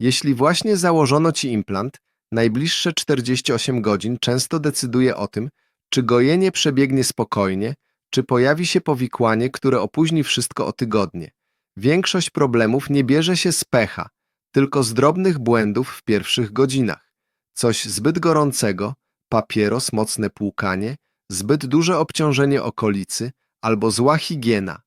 Jeśli właśnie założono ci implant, najbliższe 48 godzin często decyduje o tym, czy gojenie przebiegnie spokojnie, czy pojawi się powikłanie, które opóźni wszystko o tygodnie. Większość problemów nie bierze się z pecha, tylko z drobnych błędów w pierwszych godzinach. Coś zbyt gorącego, papieros, mocne płukanie, zbyt duże obciążenie okolicy albo zła higiena.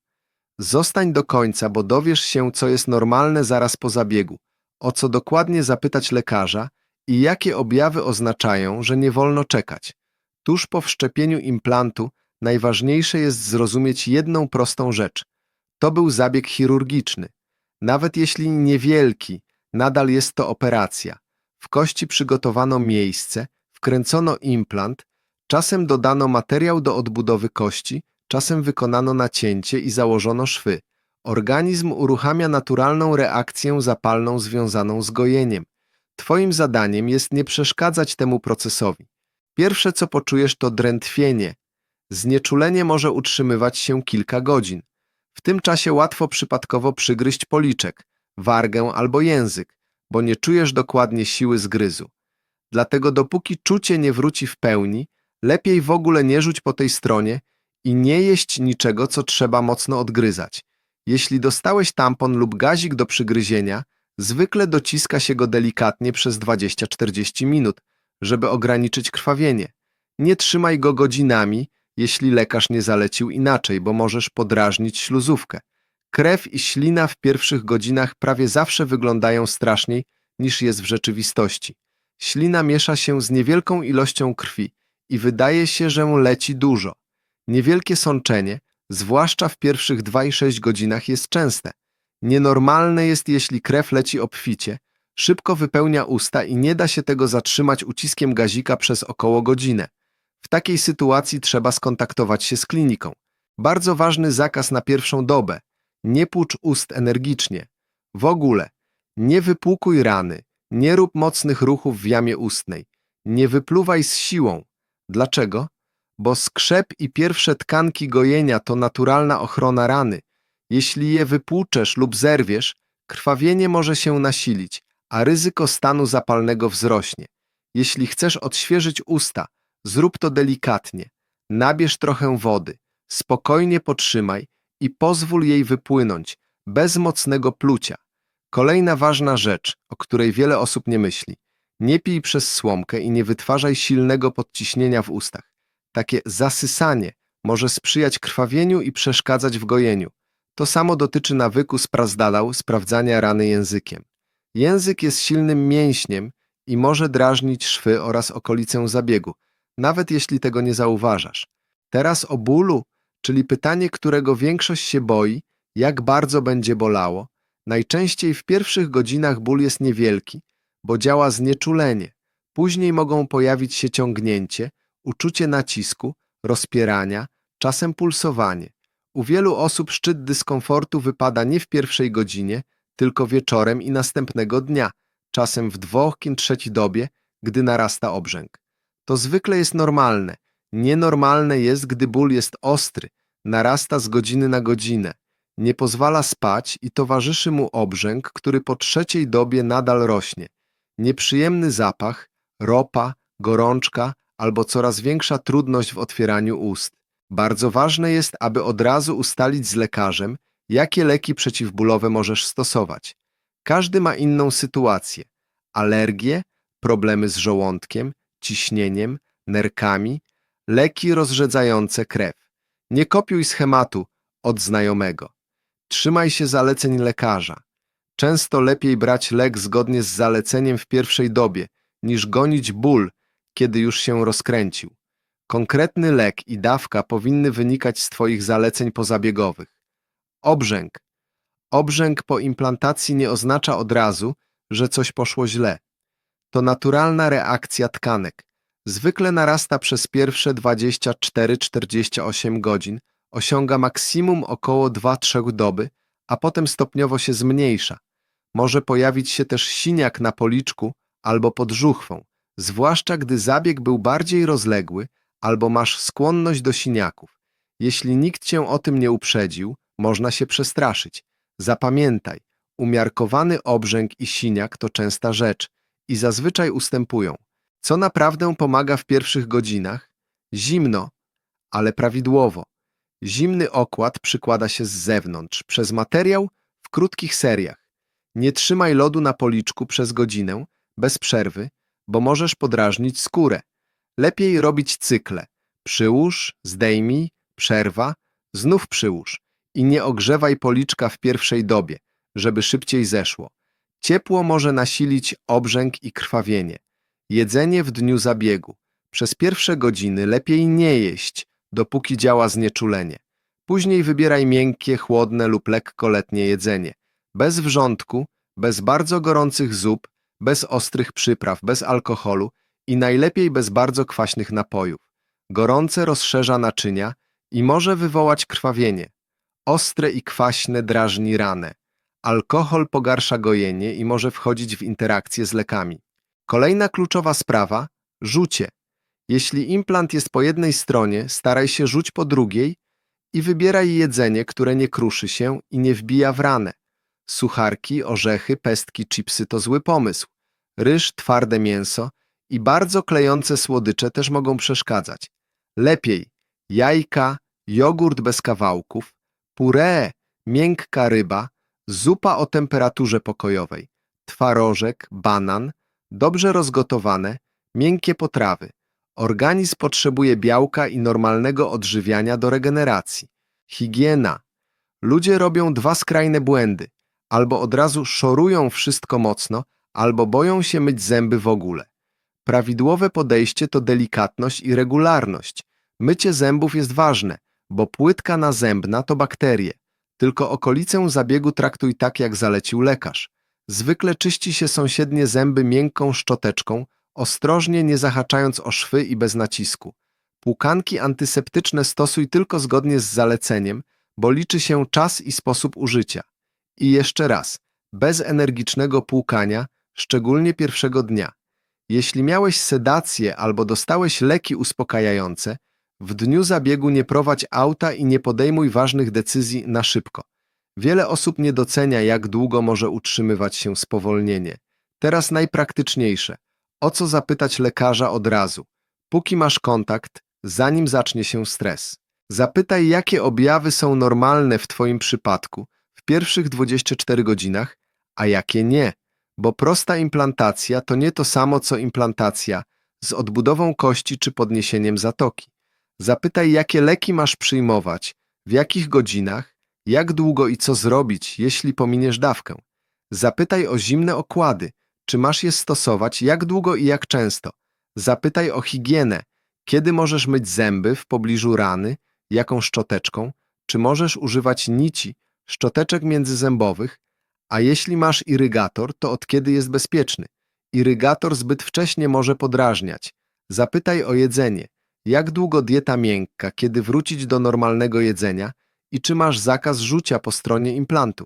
Zostań do końca, bo dowiesz się, co jest normalne zaraz po zabiegu, o co dokładnie zapytać lekarza i jakie objawy oznaczają, że nie wolno czekać. Tuż po wszczepieniu implantu najważniejsze jest zrozumieć jedną prostą rzecz. To był zabieg chirurgiczny. Nawet jeśli niewielki, nadal jest to operacja. W kości przygotowano miejsce, wkręcono implant, czasem dodano materiał do odbudowy kości, czasem wykonano nacięcie i założono szwy. Organizm uruchamia naturalną reakcję zapalną związaną z gojeniem. Twoim zadaniem jest nie przeszkadzać temu procesowi. Pierwsze, co poczujesz, to drętwienie. Znieczulenie może utrzymywać się kilka godzin. W tym czasie łatwo przypadkowo przygryźć policzek, wargę albo język, bo nie czujesz dokładnie siły zgryzu. Dlatego dopóki czucie nie wróci w pełni, lepiej w ogóle nie rzuć po tej stronie i nie jeść niczego, co trzeba mocno odgryzać. Jeśli dostałeś tampon lub gazik do przygryzienia, zwykle dociska się go delikatnie przez 20-40 minut, żeby ograniczyć krwawienie. Nie trzymaj go godzinami, jeśli lekarz nie zalecił inaczej, bo możesz podrażnić śluzówkę. Krew i ślina w pierwszych godzinach prawie zawsze wyglądają straszniej niż jest w rzeczywistości. Ślina miesza się z niewielką ilością krwi i wydaje się, że leci dużo. Niewielkie sączenie, zwłaszcza w pierwszych 2,6 godzinach, jest częste. Nienormalne jest, jeśli krew leci obficie, szybko wypełnia usta i nie da się tego zatrzymać uciskiem gazika przez około godzinę. W takiej sytuacji trzeba skontaktować się z kliniką. Bardzo ważny zakaz na pierwszą dobę. Nie płucz ust energicznie. W ogóle, nie wypłukuj rany, nie rób mocnych ruchów w jamie ustnej, nie wypluwaj z siłą. Dlaczego? Bo skrzep i pierwsze tkanki gojenia to naturalna ochrona rany. Jeśli je wypłuczesz lub zerwiesz, krwawienie może się nasilić, a ryzyko stanu zapalnego wzrośnie. Jeśli chcesz odświeżyć usta, zrób to delikatnie. Nabierz trochę wody, spokojnie potrzymaj i pozwól jej wypłynąć, bez mocnego plucia. Kolejna ważna rzecz, o której wiele osób nie myśli. Nie pij przez słomkę i nie wytwarzaj silnego podciśnienia w ustach. Takie zasysanie może sprzyjać krwawieniu i przeszkadzać w gojeniu. To samo dotyczy nawyku z sprawdzania rany językiem. Język jest silnym mięśniem i może drażnić szwy oraz okolicę zabiegu, nawet jeśli tego nie zauważasz. Teraz o bólu, czyli pytanie, którego większość się boi, jak bardzo będzie bolało. Najczęściej w pierwszych godzinach ból jest niewielki, bo działa znieczulenie. Później mogą pojawić się ciągnięcie, uczucie nacisku, rozpierania, czasem pulsowanie. U wielu osób szczyt dyskomfortu wypada nie w pierwszej godzinie, tylko wieczorem i następnego dnia, czasem w dwóch trzeciej dobie, gdy narasta obrzęk. To zwykle jest normalne. Nienormalne jest, gdy ból jest ostry, narasta z godziny na godzinę, nie pozwala spać i towarzyszy mu obrzęk, który po trzeciej dobie nadal rośnie. Nieprzyjemny zapach, ropa, gorączka albo coraz większa trudność w otwieraniu ust. Bardzo ważne jest, aby od razu ustalić z lekarzem, jakie leki przeciwbólowe możesz stosować. Każdy ma inną sytuację. Alergie, problemy z żołądkiem, ciśnieniem, nerkami, leki rozrzedzające krew. Nie kopiuj schematu od znajomego. Trzymaj się zaleceń lekarza. Często lepiej brać lek zgodnie z zaleceniem w pierwszej dobie, niż gonić ból, kiedy już się rozkręcił. Konkretny lek i dawka powinny wynikać z Twoich zaleceń pozabiegowych. Obrzęk. Obrzęk po implantacji nie oznacza od razu, że coś poszło źle. To naturalna reakcja tkanek. Zwykle narasta przez pierwsze 24-48 godzin, osiąga maksimum około 2-3 doby, a potem stopniowo się zmniejsza. Może pojawić się też siniak na policzku albo pod żuchwą, zwłaszcza gdy zabieg był bardziej rozległy albo masz skłonność do siniaków. Jeśli nikt cię o tym nie uprzedził, można się przestraszyć. Zapamiętaj, umiarkowany obrzęk i siniak to częsta rzecz i zazwyczaj ustępują. Co naprawdę pomaga w pierwszych godzinach? Zimno, ale prawidłowo. Zimny okład przykłada się z zewnątrz, przez materiał w krótkich seriach. Nie trzymaj lodu na policzku przez godzinę, bez przerwy, bo możesz podrażnić skórę. Lepiej robić cykle. Przyłóż, zdejmij, przerwa, znów przyłóż i nie ogrzewaj policzka w pierwszej dobie, żeby szybciej zeszło. Ciepło może nasilić obrzęk i krwawienie. Jedzenie w dniu zabiegu. Przez pierwsze godziny lepiej nie jeść, dopóki działa znieczulenie. Później wybieraj miękkie, chłodne lub lekko letnie jedzenie. Bez wrzątku, bez bardzo gorących zup, bez ostrych przypraw, bez alkoholu i najlepiej bez bardzo kwaśnych napojów. Gorące rozszerza naczynia i może wywołać krwawienie. Ostre i kwaśne drażni ranę. Alkohol pogarsza gojenie i może wchodzić w interakcję z lekami. Kolejna kluczowa sprawa rzucie. Jeśli implant jest po jednej stronie, staraj się rzuć po drugiej i wybieraj jedzenie, które nie kruszy się i nie wbija w ranę. Sucharki, orzechy, pestki, chipsy to zły pomysł. Ryż, twarde mięso i bardzo klejące słodycze też mogą przeszkadzać. Lepiej jajka, jogurt bez kawałków, puree, miękka ryba, zupa o temperaturze pokojowej, twarożek, banan, dobrze rozgotowane, miękkie potrawy. Organizm potrzebuje białka i normalnego odżywiania do regeneracji. Higiena. Ludzie robią dwa skrajne błędy. Albo od razu szorują wszystko mocno, albo boją się myć zęby w ogóle. Prawidłowe podejście to delikatność i regularność. Mycie zębów jest ważne, bo płytka nazębna to bakterie. Tylko okolicę zabiegu traktuj tak, jak zalecił lekarz. Zwykle czyści się sąsiednie zęby miękką szczoteczką, ostrożnie nie zahaczając o szwy i bez nacisku. Płukanki antyseptyczne stosuj tylko zgodnie z zaleceniem, bo liczy się czas i sposób użycia. I jeszcze raz, bez energicznego płukania, szczególnie pierwszego dnia. Jeśli miałeś sedację albo dostałeś leki uspokajające, w dniu zabiegu nie prowadź auta i nie podejmuj ważnych decyzji na szybko. Wiele osób nie docenia, jak długo może utrzymywać się spowolnienie. Teraz najpraktyczniejsze. O co zapytać lekarza od razu, póki masz kontakt, zanim zacznie się stres. Zapytaj, jakie objawy są normalne w Twoim przypadku pierwszych 24 godzinach, a jakie nie, bo prosta implantacja to nie to samo co implantacja z odbudową kości czy podniesieniem zatoki. Zapytaj, jakie leki masz przyjmować, w jakich godzinach, jak długo i co zrobić, jeśli pominiesz dawkę. Zapytaj o zimne okłady, czy masz je stosować, jak długo i jak często. Zapytaj o higienę, kiedy możesz myć zęby w pobliżu rany, jaką szczoteczką, czy możesz używać nici, szczoteczek międzyzębowych, a jeśli masz irygator, to od kiedy jest bezpieczny. Irygator zbyt wcześnie może podrażniać. Zapytaj o jedzenie, jak długo dieta miękka, kiedy wrócić do normalnego jedzenia i czy masz zakaz rzucia po stronie implantu.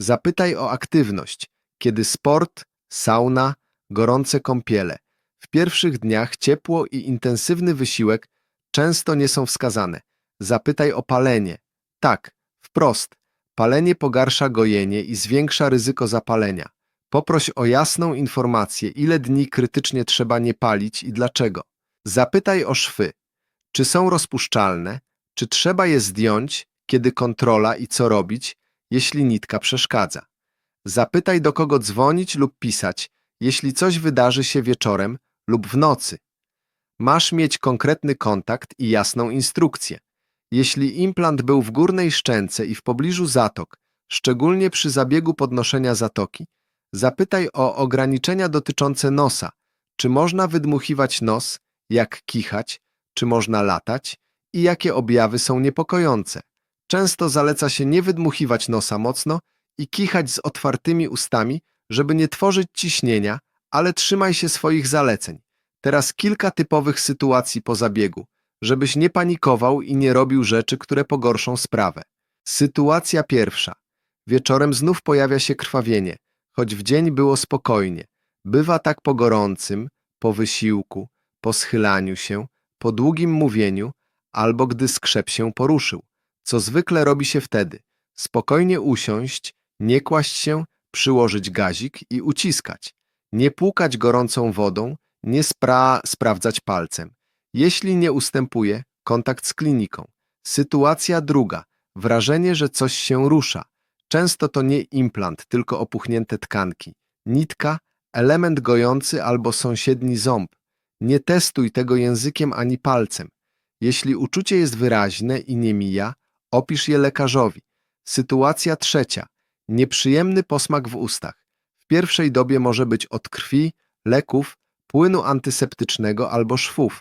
Zapytaj o aktywność, kiedy sport, sauna, gorące kąpiele. W pierwszych dniach ciepło i intensywny wysiłek często nie są wskazane. Zapytaj o palenie. Tak, wprost. Palenie pogarsza gojenie i zwiększa ryzyko zapalenia. Poproś o jasną informację, ile dni krytycznie trzeba nie palić i dlaczego. Zapytaj o szwy. Czy są rozpuszczalne? Czy trzeba je zdjąć, kiedy kontrola i co robić, jeśli nitka przeszkadza? Zapytaj, do kogo dzwonić lub pisać, jeśli coś wydarzy się wieczorem lub w nocy. Masz mieć konkretny kontakt i jasną instrukcję. Jeśli implant był w górnej szczęce i w pobliżu zatok, szczególnie przy zabiegu podnoszenia zatoki, zapytaj o ograniczenia dotyczące nosa. Czy można wydmuchiwać nos, jak kichać, czy można latać i jakie objawy są niepokojące. Często zaleca się nie wydmuchiwać nosa mocno i kichać z otwartymi ustami, żeby nie tworzyć ciśnienia, ale trzymaj się swoich zaleceń. Teraz kilka typowych sytuacji po zabiegu, żebyś nie panikował i nie robił rzeczy, które pogorszą sprawę. Sytuacja pierwsza. Wieczorem znów pojawia się krwawienie, choć w dzień było spokojnie. Bywa tak po gorącym, po wysiłku, po schylaniu się, po długim mówieniu albo gdy skrzep się poruszył. Co zwykle robi się wtedy? Spokojnie usiąść, nie kłaść się, przyłożyć gazik i uciskać. Nie płukać gorącą wodą, nie spra sprawdzać palcem. Jeśli nie ustępuje, kontakt z kliniką. Sytuacja druga. Wrażenie, że coś się rusza. Często to nie implant, tylko opuchnięte tkanki. Nitka, element gojący albo sąsiedni ząb. Nie testuj tego językiem ani palcem. Jeśli uczucie jest wyraźne i nie mija, opisz je lekarzowi. Sytuacja trzecia. Nieprzyjemny posmak w ustach. W pierwszej dobie może być od krwi, leków, płynu antyseptycznego albo szwów.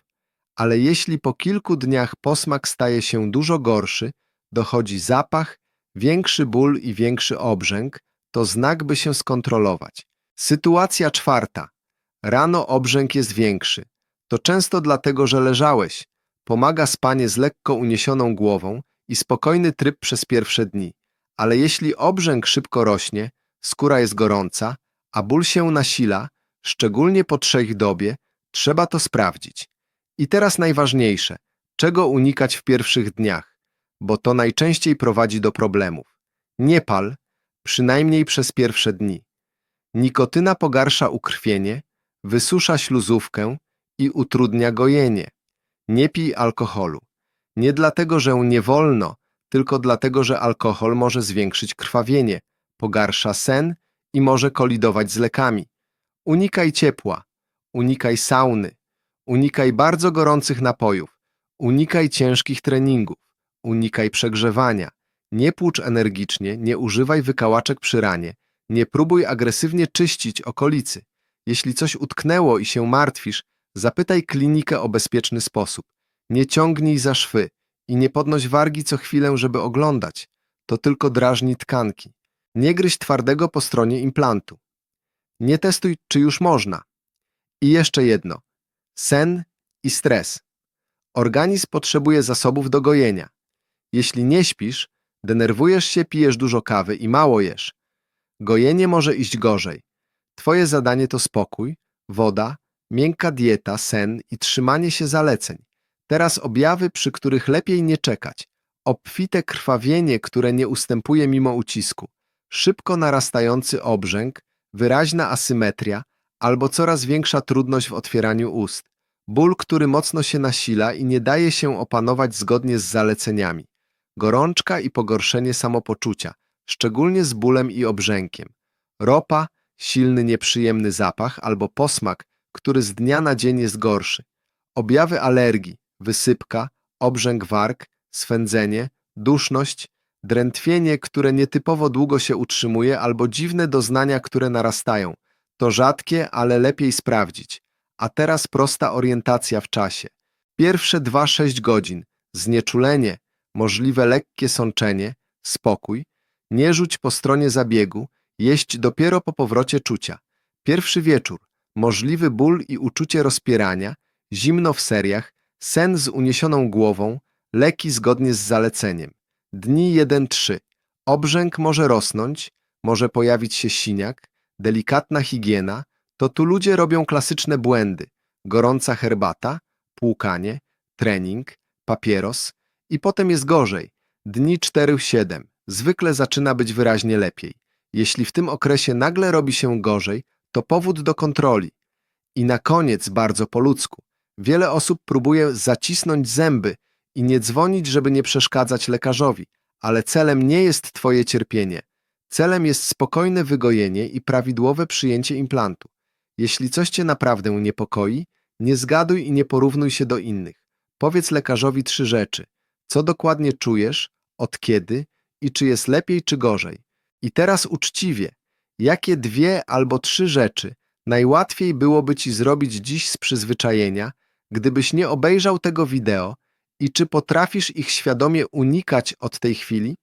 Ale jeśli po kilku dniach posmak staje się dużo gorszy, dochodzi zapach, większy ból i większy obrzęk, to znak, by się skontrolować. Sytuacja czwarta. Rano obrzęk jest większy. To często dlatego, że leżałeś. Pomaga spanie z lekko uniesioną głową i spokojny tryb przez pierwsze dni. Ale jeśli obrzęk szybko rośnie, skóra jest gorąca, a ból się nasila, szczególnie po trzech dobie, trzeba to sprawdzić. I teraz najważniejsze, czego unikać w pierwszych dniach, bo to najczęściej prowadzi do problemów. Nie pal, przynajmniej przez pierwsze dni. Nikotyna pogarsza ukrwienie, wysusza śluzówkę i utrudnia gojenie. Nie pij alkoholu. Nie dlatego, że nie wolno, tylko dlatego, że alkohol może zwiększyć krwawienie, pogarsza sen i może kolidować z lekami. Unikaj ciepła, unikaj sauny, unikaj bardzo gorących napojów, unikaj ciężkich treningów, unikaj przegrzewania. Nie płucz energicznie, nie używaj wykałaczek przy ranie, nie próbuj agresywnie czyścić okolicy. Jeśli coś utknęło i się martwisz, zapytaj klinikę o bezpieczny sposób. Nie ciągnij za szwy i nie podnoś wargi co chwilę, żeby oglądać. To tylko drażni tkanki. Nie gryź twardego po stronie implantu. Nie testuj, czy już można. I jeszcze jedno. Sen i stres. Organizm potrzebuje zasobów do gojenia. Jeśli nie śpisz, denerwujesz się, pijesz dużo kawy i mało jesz. Gojenie może iść gorzej. Twoje zadanie to spokój, woda, miękka dieta, sen i trzymanie się zaleceń. Teraz objawy, przy których lepiej nie czekać. Obfite krwawienie, które nie ustępuje mimo ucisku. Szybko narastający obrzęk, wyraźna asymetria albo coraz większa trudność w otwieraniu ust. Ból, który mocno się nasila i nie daje się opanować zgodnie z zaleceniami. Gorączka i pogorszenie samopoczucia, szczególnie z bólem i obrzękiem. Ropa, silny nieprzyjemny zapach albo posmak, który z dnia na dzień jest gorszy. Objawy alergii, wysypka, obrzęk warg, swędzenie, duszność, drętwienie, które nietypowo długo się utrzymuje albo dziwne doznania, które narastają. To rzadkie, ale lepiej sprawdzić. A teraz prosta orientacja w czasie. Pierwsze 2-6 godzin, znieczulenie, możliwe lekkie sączenie, spokój, nie rzuć po stronie zabiegu, jeść dopiero po powrocie czucia. Pierwszy wieczór, możliwy ból i uczucie rozpierania, zimno w seriach, sen z uniesioną głową, leki zgodnie z zaleceniem. Dni 1-3. Obrzęk może rosnąć, może pojawić się siniak, delikatna higiena, to tu ludzie robią klasyczne błędy. Gorąca herbata, płukanie, trening, papieros i potem jest gorzej. Dni 4-7. Zwykle zaczyna być wyraźnie lepiej. Jeśli w tym okresie nagle robi się gorzej, to powód do kontroli. I na koniec, bardzo po ludzku, wiele osób próbuje zacisnąć zęby i nie dzwonić, żeby nie przeszkadzać lekarzowi, ale celem nie jest Twoje cierpienie. Celem jest spokojne wygojenie i prawidłowe przyjęcie implantu. Jeśli coś Cię naprawdę niepokoi, nie zgaduj i nie porównuj się do innych. Powiedz lekarzowi trzy rzeczy. Co dokładnie czujesz, od kiedy i czy jest lepiej czy gorzej. I teraz uczciwie, jakie dwie albo trzy rzeczy najłatwiej byłoby Ci zrobić dziś z przyzwyczajenia, gdybyś nie obejrzał tego wideo i czy potrafisz ich świadomie unikać od tej chwili?